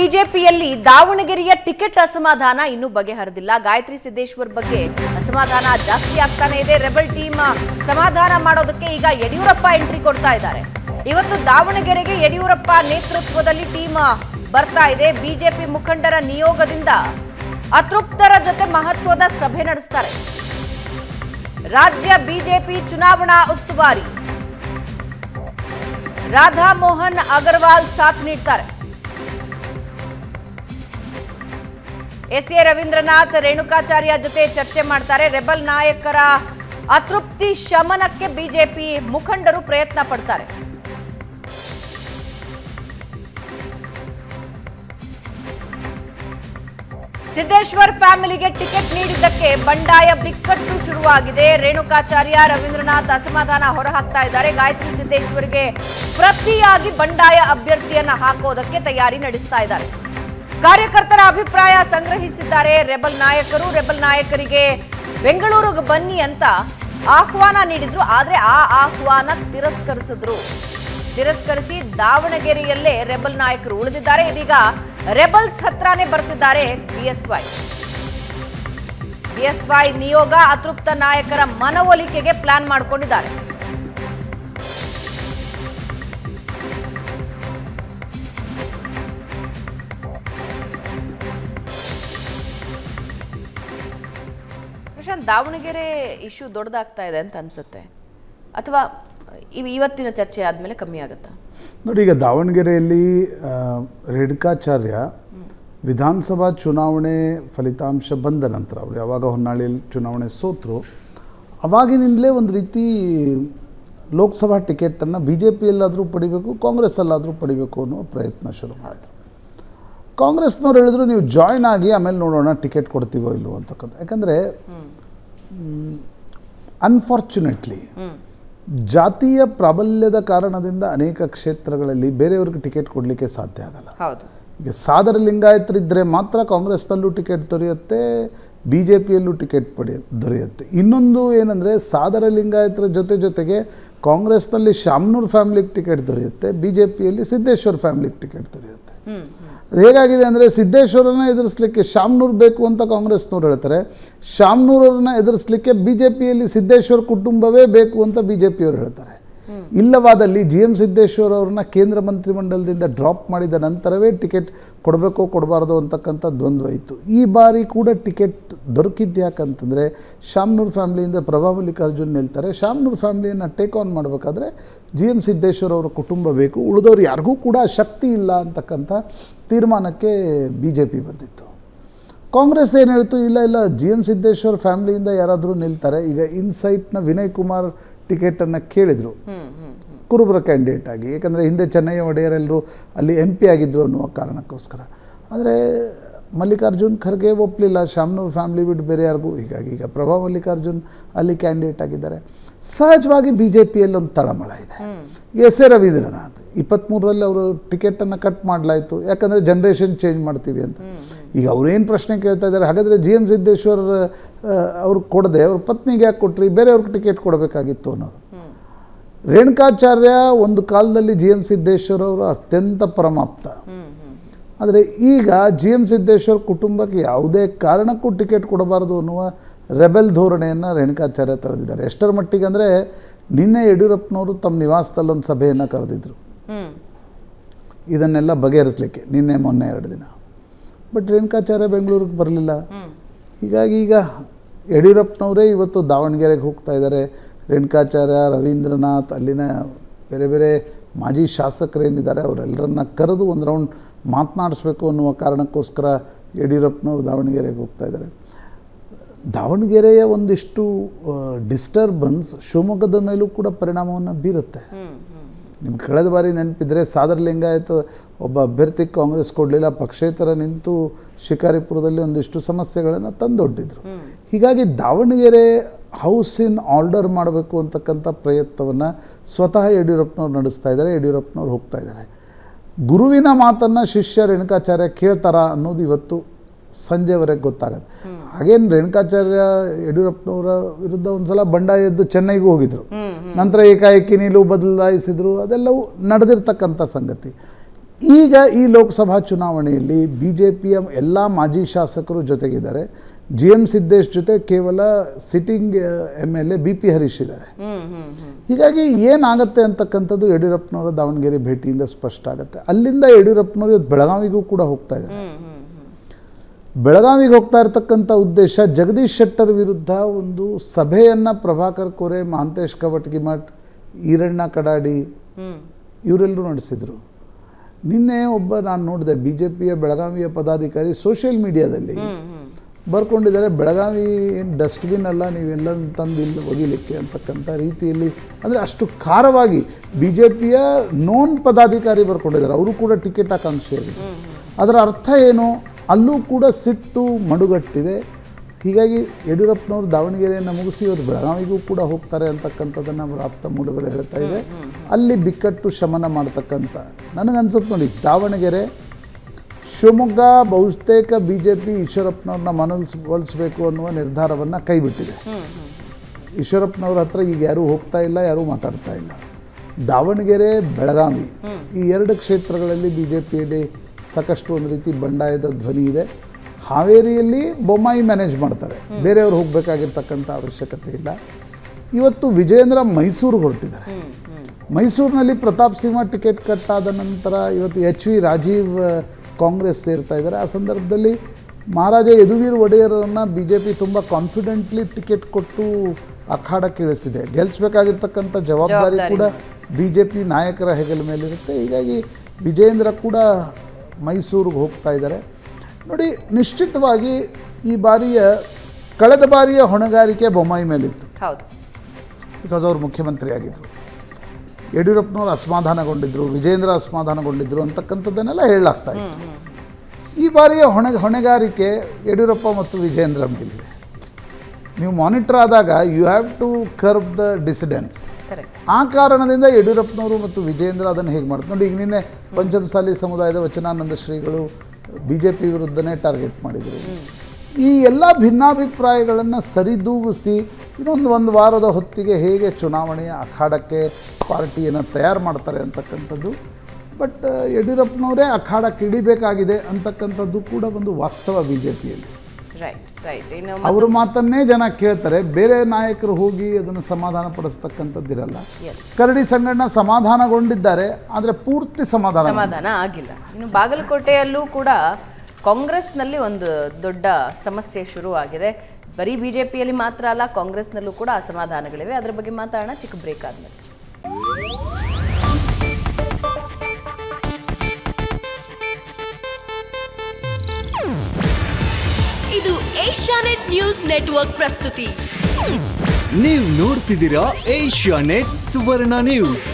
ಬಿಜೆಪಿಯಲ್ಲಿ ದಾವಣಗೆರೆಯ ಟಿಕೆಟ್ ಅಸಮಾಧಾನ ಇನ್ನೂ ಬಗೆಹರಿದಿಲ್ಲ. ಗಾಯತ್ರಿ ಸಿದ್ದೇಶ್ವರ್ ಬಗ್ಗೆ ಅಸಮಾಧಾನ ಜಾಸ್ತಿ ಆಗ್ತಾನೆ ಇದೆ. ರೆಬಲ್ ಟೀಮ್ ಸಮಾಧಾನ ಮಾಡೋದಕ್ಕೆ ಈಗ ಯಡಿಯೂರಪ್ಪ ಎಂಟ್ರಿ ಕೊಡ್ತಾ ಇದ್ದಾರೆ. ಇವತ್ತು ದಾವಣಗೆರೆಗೆ ಯಡಿಯೂರಪ್ಪ ನೇತೃತ್ವದಲ್ಲಿ ಟೀಮ್ ಬರ್ತಾ ಇದೆ. ಬಿಜೆಪಿ ಮುಖಂಡರ ನಿಯೋಗದಿಂದ ಅತೃಪ್ತರ ಜೊತೆ ಮಹತ್ವದ ಸಭೆ ನಡೆಸ್ತಾರೆ. ರಾಜ್ಯ ಬಿಜೆಪಿ ಚುನಾವಣಾ ಉಸ್ತುವಾರಿ. ರಾಧಾ ಮೋಹನ್ ಅಗರ್ವಾಲ್ ಸಾಥ್ ನೀಡ್ತಾರೆ. ಎಸ್ ಎ ರವೀಂದ್ರನಾಥ್, ರೇಣುಕಾಚಾರ್ಯ ಜೊತೆ ಚರ್ಚೆ ಮಾಡ್ತಾರೆ. ರೆಬಲ್ ನಾಯಕರ ಅತೃಪ್ತಿ ಶಮನಕ್ಕೆ ಬಿಜೆಪಿ ಮುಖಂಡರು ಪ್ರಯತ್ನ ಪಡ್ತಾರೆ. ಸಿದ್ದೇಶ್ವರ್ ಫ್ಯಾಮಿಲಿಗೆ ಟಿಕೆಟ್ ನೀಡಿದ್ದಕ್ಕೆ ಬಂಡಾಯ ಬಿಕ್ಕಟ್ಟು ಶುರುವಾಗಿದೆ. ರೇಣುಕಾಚಾರ್ಯ ರವೀಂದ್ರನಾಥ್ ಅಸಮಾಧಾನ ಹೊರಹಾಕ್ತಾ ಇದ್ದಾರೆ. ಗಾಯತ್ರಿ ಸಿದ್ದೇಶ್ವರ್ಗೆ ಪ್ರತಿಯಾಗಿ ಬಂಡಾಯ ಅಭ್ಯರ್ಥಿಯನ್ನ ಹಾಕೋದಕ್ಕೆ ತಯಾರಿ ನಡೆಸ್ತಾ ಇದ್ದಾರೆ. ಕಾರ್ಯಕರ್ತರ ಅಭಿಪ್ರಾಯ ಸಂಗ್ರಹಿಸಿದ್ದಾರೆ. ರೆಬಲ್ ನಾಯಕರು, ರೆಬಲ್ ನಾಯಕರಿಗೆ ಬೆಂಗಳೂರಿಗೆ ಬನ್ನಿ ಅಂತ ಆಹ್ವಾನ ನೀಡಿದ್ರು. ಆದ್ರೆ ಆ ಆಹ್ವಾನ ತಿರಸ್ಕರಿಸಿದ್ರು. ತಿರಸ್ಕರಿಸಿ ದಾವಣಗೆರೆಯಲ್ಲೇ ರೆಬಲ್ ನಾಯಕರು ಉಳಿದಿದ್ದಾರೆ. ಇದೀಗ ರೆಬಲ್ಸ್ ಹತ್ರನೇ ಬರ್ತಿದ್ದಾರೆ ಬಿಎಸ್ವೈ ಬಿಎಸ್ವೈ ನಿಯೋಗ ಅತೃಪ್ತ ನಾಯಕರ ಮನವೊಲಿಕೆಗೆ ಪ್ಲಾನ್ ಮಾಡ್ಕೊಂಡಿದ್ದಾರೆ. ಪ್ರಶಾಂತ್ ದಾವಣಗೆರೆ ಇಶ್ಯೂ ದೊಡ್ಡದಾಗ್ತಾ ಇದೆ ಅಂತ ಅನ್ಸುತ್ತೆ. ಅಥವಾ ಇವ್ ಇವತ್ತಿನ ಚರ್ಚೆ ಆದಮೇಲೆ ಕಮ್ಮಿ ಆಗುತ್ತಾ? ನೋಡಿ ಈಗ ದಾವಣಗೆರೆಯಲ್ಲಿ ರೇಣುಕಾಚಾರ್ಯ ವಿಧಾನಸಭಾ ಚುನಾವಣೆ ಫಲಿತಾಂಶ ಬಂದ ನಂತರ ಅವರು ಯಾವಾಗ ಹೊನ್ನಾಳಿಯಲ್ಲಿ ಚುನಾವಣೆ ಸೋತರು ಅವಾಗಿನಿಂದಲೇ ಒಂದು ರೀತಿ ಲೋಕಸಭಾ ಟಿಕೆಟನ್ನು ಬಿ ಜೆ ಪಿಯಲ್ಲಾದರೂ ಪಡಿಬೇಕು ಕಾಂಗ್ರೆಸ್ಸಲ್ಲಾದರೂ ಪಡಿಬೇಕು ಅನ್ನೋ ಪ್ರಯತ್ನ ಶುರು ಮಾಡಿದ್ರು ಕಾಂಗ್ರೆಸ್ನವ್ರು ಹೇಳಿದ್ರು ನೀವು ಜಾಯ್ನ್ ಆಗಿ ಆಮೇಲೆ ನೋಡೋಣ ಟಿಕೆಟ್ ಕೊಡ್ತೀವೋ ಇಲ್ವೋ ಅಂತಕ್ಕಂಥ. ಯಾಕಂದರೆ ಅನ್ಫಾರ್ಚುನೇಟ್ಲಿ ಜಾತಿಯ ಪ್ರಾಬಲ್ಯದ ಕಾರಣದಿಂದ ಅನೇಕ ಕ್ಷೇತ್ರಗಳಲ್ಲಿ ಬೇರೆಯವ್ರಿಗೆ ಟಿಕೆಟ್ ಕೊಡಲಿಕ್ಕೆ ಸಾಧ್ಯ ಆಗಲ್ಲ. ಈಗ ಸಾದರ ಲಿಂಗಾಯತರಿದ್ದರೆ ಮಾತ್ರ ಕಾಂಗ್ರೆಸ್ನಲ್ಲೂ ಟಿಕೆಟ್ ದೊರೆಯುತ್ತೆ ಬಿ ಜೆ ಪಿಯಲ್ಲೂ ಟಿಕೆಟ್ ಪಡೆಯ ದೊರೆಯುತ್ತೆ. ಇನ್ನೊಂದು ಏನಂದರೆ ಸಾದರ ಲಿಂಗಾಯತರ ಜೊತೆ ಜೊತೆಗೆ ಕಾಂಗ್ರೆಸ್ನಲ್ಲಿ ಶಾಮನೂರ್ ಫ್ಯಾಮ್ಲಿಗೆ ಟಿಕೆಟ್ ದೊರೆಯುತ್ತೆ ಬಿ ಜೆ ಪಿಯಲ್ಲಿ ಸಿದ್ದೇಶ್ವರ್ ಫ್ಯಾಮ್ಲಿಗೆ ಟಿಕೆಟ್ ದೊರೆಯುತ್ತೆ ಅದು ಹೇಗಾಗಿದೆ ಅಂದರೆ ಸಿದ್ದೇಶ್ವರನ್ನ ಎದುರಿಸಲಿಕ್ಕೆ ಶಾಮ್ನೂರ್ ಬೇಕು ಅಂತ ಕಾಂಗ್ರೆಸ್ನವ್ರು ಹೇಳ್ತಾರೆ. ಶಾಮ್ನೂರವ್ರನ್ನ ಎದುರಿಸಲಿಕ್ಕೆ ಬಿ ಜೆ ಪಿಯಲ್ಲಿ ಸಿದ್ದೇಶ್ವರ ಕುಟುಂಬವೇ ಬೇಕು ಅಂತ ಬಿ ಜೆ ಪಿಯವರು ಹೇಳ್ತಾರೆ. ಇಲ್ಲವಾದಲ್ಲಿ ಜಿ ಎಂ ಸಿದ್ದೇಶ್ವರ್ ಅವ್ರನ್ನ ಕೇಂದ್ರ ಮಂತ್ರಿಮಂಡಲದಿಂದ ಡ್ರಾಪ್ ಮಾಡಿದ ನಂತರವೇ ಟಿಕೆಟ್ ಕೊಡಬೇಕೋ ಕೊಡಬಾರ್ದು ಅಂತಕ್ಕಂಥ ದ್ವಂದ್ವ ಇತ್ತು. ಈ ಬಾರಿ ಕೂಡ ಟಿಕೆಟ್ ದೊರಕಿದ್ದು ಯಾಕಂತಂದರೆ ಶಾಮ್ನೂರ್ ಫ್ಯಾಮ್ಲಿಯಿಂದ ಪ್ರಭಾ ಮಲ್ಲಿಕಾರ್ಜುನ್ ನಿಲ್ತಾರೆ. ಶಾಮ್ನೂರ್ ಫ್ಯಾಮ್ಲಿಯನ್ನು ಟೇಕ್ ಆನ್ ಮಾಡಬೇಕಾದ್ರೆ ಜಿ ಎಂ ಸಿದ್ದೇಶ್ವರ್ ಅವರ ಕುಟುಂಬ ಬೇಕು. ಉಳಿದವರು ಯಾರಿಗೂ ಕೂಡ ಶಕ್ತಿ ಇಲ್ಲ ಅಂತಕ್ಕಂಥ ತೀರ್ಮಾನಕ್ಕೆ ಬಿ ಜೆ ಪಿ ಬಂದಿತ್ತು. ಕಾಂಗ್ರೆಸ್ ಏನು ಹೇಳ್ತು? ಇಲ್ಲ ಇಲ್ಲ, ಜಿ ಎಂ ಸಿದ್ದೇಶ್ವರ್ ಫ್ಯಾಮ್ಲಿಯಿಂದ ಯಾರಾದರೂ ನಿಲ್ತಾರೆ. ಈಗ ಇನ್ಸೈಟ್ನ ವಿನಯ್ ಕುಮಾರ್ ಟಿಕೆಟನ್ನು ಕೇಳಿದರು. ಕುರುಬರ ಕ್ಯಾಂಡಿಡೇಟ್ ಆಗಿ. ಏಕೆಂದರೆ ಹಿಂದೆ ಚೆನ್ನೈ ಒಡೆಯರ್ ಎಲ್ಲರೂ ಅಲ್ಲಿ ಎಂ ಪಿ ಆಗಿದ್ದರು ಅನ್ನುವ ಕಾರಣಕ್ಕೋಸ್ಕರ. ಆದರೆ ಮಲ್ಲಿಕಾರ್ಜುನ್ ಖರ್ಗೆ ಒಪ್ಪಲಿಲ್ಲ ಶಾಮ್ನೂರ್ ಫ್ಯಾಮಿಲಿ ಬಿಟ್ಟು ಬೇರೆ ಯಾರಿಗೂ ಹೀಗಾಗಿ ಈಗ ಪ್ರಭಾ ಮಲ್ಲಿಕಾರ್ಜುನ್ ಅಲ್ಲಿ ಕ್ಯಾಂಡಿಡೇಟ್ ಆಗಿದ್ದಾರೆ. ಸಹಜವಾಗಿ ಬಿ ಜೆ ಪಿಯಲ್ಲಿ ಒಂದು ತಳಮಳ ಇದೆ. ಎಸ್ ಎ ರವೀಂದ್ರನಾಥ್ ಇಪ್ಪತ್ತ್ಮೂರರಲ್ಲಿ ಅವರು ಟಿಕೆಟನ್ನು ಕಟ್ ಮಾಡಲಾಯಿತು. ಯಾಕಂದರೆ ಜನ್ರೇಷನ್ ಚೇಂಜ್ ಮಾಡ್ತೀವಿ ಅಂತ. ಈಗ ಅವ್ರೇನು ಪ್ರಶ್ನೆ ಕೇಳ್ತಾ ಇದ್ದಾರೆ? ಹಾಗಾದರೆ ಜಿ ಎಂ ಸಿದ್ದೇಶ್ವರ್ ಅವ್ರಿಗೆ ಕೊಡದೆ ಅವ್ರ ಪತ್ನಿಗೆ ಯಾಕೆ ಕೊಟ್ರಿ? ಬೇರೆಯವ್ರಿಗೆ ಟಿಕೆಟ್ ಕೊಡಬೇಕಾಗಿತ್ತು ಅನ್ನೋದು. ರೇಣುಕಾಚಾರ್ಯ ಒಂದು ಕಾಲದಲ್ಲಿ ಜಿ ಎಂ ಸಿದ್ದೇಶ್ವರ್ ಅವರು ಅತ್ಯಂತ ಪರಮಾಪ್ತ. ಆದರೆ ಈಗ ಜಿ ಎಂ ಸಿದ್ದೇಶ್ವರ್ ಕುಟುಂಬಕ್ಕೆ ಯಾವುದೇ ಕಾರಣಕ್ಕೂ ಟಿಕೆಟ್ ಕೊಡಬಾರ್ದು ಅನ್ನುವ ರೆಬೆಲ್ ಧೋರಣೆಯನ್ನು ರೇಣುಕಾಚಾರ್ಯ ತಳೆದಿದ್ದಾರೆ ಎಷ್ಟರ ಮಟ್ಟಿಗೆ ಅಂದರೆ ನಿನ್ನೆ ಯಡಿಯೂರಪ್ಪನವರು ತಮ್ಮ ನಿವಾಸದಲ್ಲೊಂದು ಸಭೆಯನ್ನು ಕರೆದಿದ್ದರು ಇದನ್ನೆಲ್ಲ ಬಗೆಹರಿಸಲಿಕ್ಕೆ ನಿನ್ನೆ ಮೊನ್ನೆ ಎರಡು ದಿನ. ಬಟ್ ರೇಣುಕಾಚಾರ್ಯ ಬೆಂಗಳೂರಿಗೆ ಬರಲಿಲ್ಲ. ಹೀಗಾಗಿ ಈಗ ಯಡಿಯೂರಪ್ಪನವರೇ ಇವತ್ತು ದಾವಣಗೆರೆಗೆ ಹೋಗ್ತಾ ಇದ್ದಾರೆ. ರೇಣುಕಾಚಾರ್ಯ ರವೀಂದ್ರನಾಥ್ ಅಲ್ಲಿನ ಬೇರೆ ಬೇರೆ ಮಾಜಿ ಶಾಸಕರೇನಿದ್ದಾರೆ ಅವರೆಲ್ಲರನ್ನ ಕರೆದು ಒಂದು ರೌಂಡ್ ಮಾತನಾಡಿಸ್ಬೇಕು ಅನ್ನುವ ಕಾರಣಕ್ಕೋಸ್ಕರ ಯಡಿಯೂರಪ್ಪನವರು ದಾವಣಗೆರೆಗೆ ಹೋಗ್ತಾ ಇದ್ದಾರೆ. ದಾವಣಗೆರೆಯ ಒಂದಿಷ್ಟು ಡಿಸ್ಟರ್ಬನ್ಸ್ ಶಿವಮೊಗ್ಗದ ಮೇಲೂ ಕೂಡ ಪರಿಣಾಮವನ್ನು ಬೀರುತ್ತೆ. ನಿಮ್ಗೆ ಕಳೆದ ಬಾರಿ ನೆನಪಿದ್ರೆ ಸಾದರ ಲಿಂಗಾಯತ ಒಬ್ಬ ಅಭ್ಯರ್ಥಿ ಕಾಂಗ್ರೆಸ್ ಕೊಡಲಿಲ್ಲ ಪಕ್ಷೇತರ ನಿಂತು ಶಿಕಾರಿಪುರದಲ್ಲಿ ಒಂದಿಷ್ಟು ಸಮಸ್ಯೆಗಳನ್ನು ತಂದೊಡ್ಡಿದ್ರು. ಹೀಗಾಗಿ ದಾವಣಗೆರೆ ಹೌಸ್ ಇನ್ ಆರ್ಡರ್ ಮಾಡಬೇಕು ಅಂತಕ್ಕಂಥ ಪ್ರಯತ್ನವನ್ನು ಸ್ವತಃ ಯಡಿಯೂರಪ್ಪನವ್ರು ನಡೆಸ್ತಾ ಇದ್ದಾರೆ ಯಡಿಯೂರಪ್ಪನವ್ರು ಹೋಗ್ತಾ ಇದ್ದಾರೆ. ಗುರುವಿನ ಮಾತನ್ನು ಶಿಷ್ಯ ರೇಣುಕಾಚಾರ್ಯ ಕೇಳ್ತಾರ ಅನ್ನೋದು ಇವತ್ತು ಸಂಜೆವರೆಗೆ ಗೊತ್ತಾಗತ್ತೆ. ಹಾಗೇನು ರೇಣುಕಾಚಾರ್ಯ ಯಡಿಯೂರಪ್ಪನವರ ವಿರುದ್ಧ ಒಂದ್ಸಲ ಬಂಡಾಯ ಎದ್ದು ಚೆನ್ನೈಗೂ ಹೋಗಿದ್ರು. ನಂತರ ಏಕಾಏಕಿ ನಿಲುವು ಬದಲಾಯಿಸಿದ್ರು ಅದೆಲ್ಲವೂ ನಡೆದಿರ್ತಕ್ಕಂಥ ಸಂಗತಿ. ಈಗ ಈ ಲೋಕಸಭಾ ಚುನಾವಣೆಯಲ್ಲಿ ಬಿ ಜೆ ಪಿಯ ಎಲ್ಲ ಮಾಜಿ ಶಾಸಕರು ಜೊತೆಗಿದ್ದಾರೆ. ಜಿ ಎಂ ಸಿದ್ದೇಶ್ ಜೊತೆ ಕೇವಲ sitting M L A B P Harish ಇದ್ದಾರೆ. ಹೀಗಾಗಿ ಏನಾಗುತ್ತೆ ಅಂತಕ್ಕಂಥದ್ದು ಯಡಿಯೂರಪ್ಪನವರ ದಾವಣಗೆರೆ ಭೇಟಿಯಿಂದ ಸ್ಪಷ್ಟ ಆಗುತ್ತೆ. ಅಲ್ಲಿಂದ ಯಡಿಯೂರಪ್ಪನವರು ಇವತ್ತು ಬೆಳಗಾವಿಗೂ ಕೂಡ ಹೋಗ್ತಾ ಇದ್ದಾರೆ. ಬೆಳಗಾವಿಗೆ ಹೋಗ್ತಾ ಇರತಕ್ಕಂಥ ಉದ್ದೇಶ ಜಗದೀಶ್ ಶೆಟ್ಟರ್ ವಿರುದ್ಧ ಒಂದು ಸಭೆಯನ್ನು ಪ್ರಭಾಕರ್ ಕೋರೆ ಮಹಾಂತೇಶ್ ಕವಟಗಿಮಠ್ ಈರಣ್ಣ ಕಡಾಡಿ ಇವರೆಲ್ಲರೂ ನಡೆಸಿದರು. ನಿನ್ನೆ ಒಬ್ಬ ನಾನು ನೋಡಿದೆ ಬಿ ಜೆ ಪಿಯ ಬೆಳಗಾವಿಯ ಪದಾಧಿಕಾರಿ ಸೋಷಿಯಲ್ ಮೀಡಿಯಾದಲ್ಲಿ ಬರ್ಕೊಂಡಿದ್ದಾರೆ. ಬೆಳಗಾವಿ ಏನು ಡಸ್ಟ್ಬಿನ್ ಅಲ್ಲ ನೀವೆಲ್ಲ ತಂದು ಇಲ್ಲಿ ಒಗಿಲಿಕ್ಕೆ ಅಂತಕ್ಕಂಥ ರೀತಿಯಲ್ಲಿ ಅಂದರೆ ಅಷ್ಟು ಖಾರವಾಗಿ ಬಿ ಜೆ ಪಿಯ ನೋನ್ ಪದಾಧಿಕಾರಿ ಬರ್ಕೊಂಡಿದ್ದಾರೆ. ಅವರು ಕೂಡ ಟಿಕೆಟ್ ಆಕಾಂಕ್ಷಿಯಾಗಿದೆ ಅದರ ಅರ್ಥ ಏನು? ಅಲ್ಲೂ ಕೂಡ ಸಿಟ್ಟು ಮಡುಗಟ್ಟಿದೆ. ಹೀಗಾಗಿ ಯಡಿಯೂರಪ್ಪನವರು ದಾವಣಗೆರೆಯನ್ನು ಮುಗಿಸಿ ಅವರು ಬೆಳಗಾವಿಗೂ ಕೂಡ ಹೋಗ್ತಾರೆ ಅಂತಕ್ಕಂಥದ್ದನ್ನು ಪ್ರಾಪ್ತ ಮೂಲಗಳು ಹೇಳ್ತಾ ಇವೆ. ಅಲ್ಲಿ ಬಿಕ್ಕಟ್ಟು ಶಮನ ಮಾಡ್ತಕ್ಕಂಥ. ನನಗನ್ಸುತ್ತೆ ನೋಡಿ, ದಾವಣಗೆರೆ, ಶಿವಮೊಗ್ಗ, ಬಹುತೇಕ ಬಿ ಜೆ ಪಿ ಈಶ್ವರಪ್ಪನವ್ರನ್ನ ಮನವೊಲಿಸಬೇಕು ಅನ್ನುವ ನಿರ್ಧಾರವನ್ನು ಕೈಬಿಟ್ಟಿದೆ. ಈಶ್ವರಪ್ಪನವ್ರ ಹತ್ರ ಈಗ ಯಾರೂ ಹೋಗ್ತಾ ಇಲ್ಲ, ಯಾರೂ ಮಾತಾಡ್ತಾ ಇಲ್ಲ. ದಾವಣಗೆರೆ, ಬೆಳಗಾವಿ, ಈ ಎರಡು ಕ್ಷೇತ್ರಗಳಲ್ಲಿ ಬಿ ಜೆ ಪಿಯಲ್ಲಿ ಸಾಕಷ್ಟು ಒಂದು ರೀತಿ ಬಂಡಾಯದ ಧ್ವನಿ ಇದೆ. ಹಾವೇರಿಯಲ್ಲಿ ಬೊಮ್ಮಾಯಿ ಮ್ಯಾನೇಜ್ ಮಾಡ್ತಾರೆ. ಬೇರೆಯವ್ರು ಹೋಗಬೇಕಾಗಿರ್ತಕ್ಕಂಥ ಅವಶ್ಯಕತೆ ಇಲ್ಲ. ಇವತ್ತು ವಿಜೇಂದ್ರ ಮೈಸೂರು ಹೊರಟಿದ್ದಾರೆ. ಮೈಸೂರಿನಲ್ಲಿ ಪ್ರತಾಪ್ ಸಿಂಹ ಟಿಕೆಟ್ ಕಟ್ಟಾದ ನಂತರ ಇವತ್ತು ಎಚ್ ವಿ ರಾಜೀವ್ ಕಾಂಗ್ರೆಸ್ ಸೇರ್ತಾ ಇದ್ದಾರೆ. ಆ ಸಂದರ್ಭದಲ್ಲಿ ಮಹಾರಾಜ ಯದುವೀರ್ ಒಡೆಯರನ್ನು ಬಿ ಜೆ ಪಿ ತುಂಬ ಕಾನ್ಫಿಡೆಂಟ್ಲಿ ಟಿಕೆಟ್ ಕೊಟ್ಟು ಅಖಾಡಕ್ಕೆ ಇಳಿಸಿದೆ ಗೆಲ್ಲಿಸ್ಬೇಕಾಗಿರ್ತಕ್ಕಂಥ ಜವಾಬ್ದಾರಿ ಕೂಡ ಬಿ ಜೆ ಪಿ ನಾಯಕರ ಹೆಗಲ ಮೇಲಿರುತ್ತೆ. ಹೀಗಾಗಿ ವಿಜೇಂದ್ರ ಕೂಡ ಮೈಸೂರಿಗೆ ಹೋಗ್ತಾ ಇದ್ದಾರೆ. ನೋಡಿ ನಿಶ್ಚಿತವಾಗಿ ಈ ಬಾರಿಯ ಕಳೆದ ಬಾರಿಯ ಹೊಣೆಗಾರಿಕೆ ಬೊಮ್ಮಾಯಿ ಮೇಲಿತ್ತು. ಹೌದು. ಬಿಕಾಸ್ ಅವರು ಮುಖ್ಯಮಂತ್ರಿ ಆಗಿದ್ದರು ಯಡಿಯೂರಪ್ಪನವರು ಅಸಮಾಧಾನಗೊಂಡಿದ್ದರು ವಿಜೇಂದ್ರ ಅಸಮಾಧಾನಗೊಂಡಿದ್ದರು ಅಂತಕ್ಕಂಥದ್ದನ್ನೆಲ್ಲ ಹೇಳಲಾಗ್ತಾ ಇತ್ತು. ಈ ಬಾರಿಯ ಹೊಣೆ ಹೊಣೆಗಾರಿಕೆ ಯಡಿಯೂರಪ್ಪ ಮತ್ತು ವಿಜೇಂದ್ರ ಮೇಲಿದೆ ನೀವು ಮಾನಿಟರ್ ಆದಾಗ you have to curb the dissidence ಆ ಕಾರಣದಿಂದ ಯಡಿಯೂರಪ್ಪನವರು ಮತ್ತು ವಿಜೇಂದ್ರ ಅದನ್ನು ಹೇಗೆ ಮಾಡ್ತಾರೆ? ನೋಡಿ ಈಗ ನಿನ್ನೆ ಪಂಚಮಸಾಲಿ ಸಮುದಾಯದ ವಚನಾನಂದ ಶ್ರೀಗಳು ಬಿ ಜೆ ಪಿ ವಿರುದ್ಧನೇ ಟಾರ್ಗೆಟ್ ಮಾಡಿದರು. ಈ ಎಲ್ಲ ಭಿನ್ನಾಭಿಪ್ರಾಯಗಳನ್ನು ಸರಿದೂಗಿಸಿ ಇನ್ನೊಂದು ಒಂದು ವಾರದ ಹೊತ್ತಿಗೆ ಹೇಗೆ ಚುನಾವಣೆಯ ಅಖಾಡಕ್ಕೆ ಪಾರ್ಟಿಯನ್ನು ತಯಾರು ಮಾಡ್ತಾರೆ ಅಂತಕ್ಕಂಥದ್ದು. ಬಟ್ ಯಡಿಯೂರಪ್ಪನವರೇ ಅಖಾಡಕ್ಕೆ ಇಡಿಬೇಕಾಗಿದೆ ಅಂತಕ್ಕಂಥದ್ದು ಕೂಡ ಒಂದು ವಾಸ್ತವ ಬಿ ಜೆ ಪಿಯಲ್ಲಿ ರೈಟ್ ರೈಟ್ ಇನ್ನು ಅವ್ರ ಮಾತನ್ನೇ ಜನ ಕೇಳ್ತಾರೆ ಬೇರೆ ನಾಯಕರು ಹೋಗಿ ಅದನ್ನು ಸಮಾಧಾನ ಪಡಿಸ್ತಕ್ಕಂಥದ್ದಿರಲ್ಲ ಕರಡಿ ಸಂಗಣ್ಣ ಸಮಾಧಾನಗೊಂಡಿದ್ದಾರೆ ಆದರೆ ಪೂರ್ತಿ ಸಮಾಧಾನ ಸಮಾಧಾನ ಆಗಿಲ್ಲ. ಇನ್ನು ಬಾಗಲಕೋಟೆಯಲ್ಲೂ ಕೂಡ ಕಾಂಗ್ರೆಸ್ನಲ್ಲಿ ಒಂದು ದೊಡ್ಡ ಸಮಸ್ಯೆ ಶುರು ಆಗಿದೆ ಬರೀ ಬಿಜೆಪಿಯಲ್ಲಿ ಮಾತ್ರ ಅಲ್ಲ ಕಾಂಗ್ರೆಸ್ನಲ್ಲೂ ಕೂಡ ಅಸಮಾಧಾನಗಳಿವೆ. ಅದರ ಬಗ್ಗೆ ಮಾತಾಡೋಣ. ಚಿಕ್ಕ ಬ್ರೇಕ್ ಆದ್ಮೇಲೆ. ಇದು ಏಷ್ಯಾನೆಟ್ ನ್ಯೂಸ್ ನೆಟ್ವರ್ಕ್ ಪ್ರಸ್ತುತಿ. ನೀವು ನೋಡ್ತಿದ್ದೀರಾ ಏಷ್ಯಾ ನೆಟ್ ಸುವರ್ಣ ನ್ಯೂಸ್.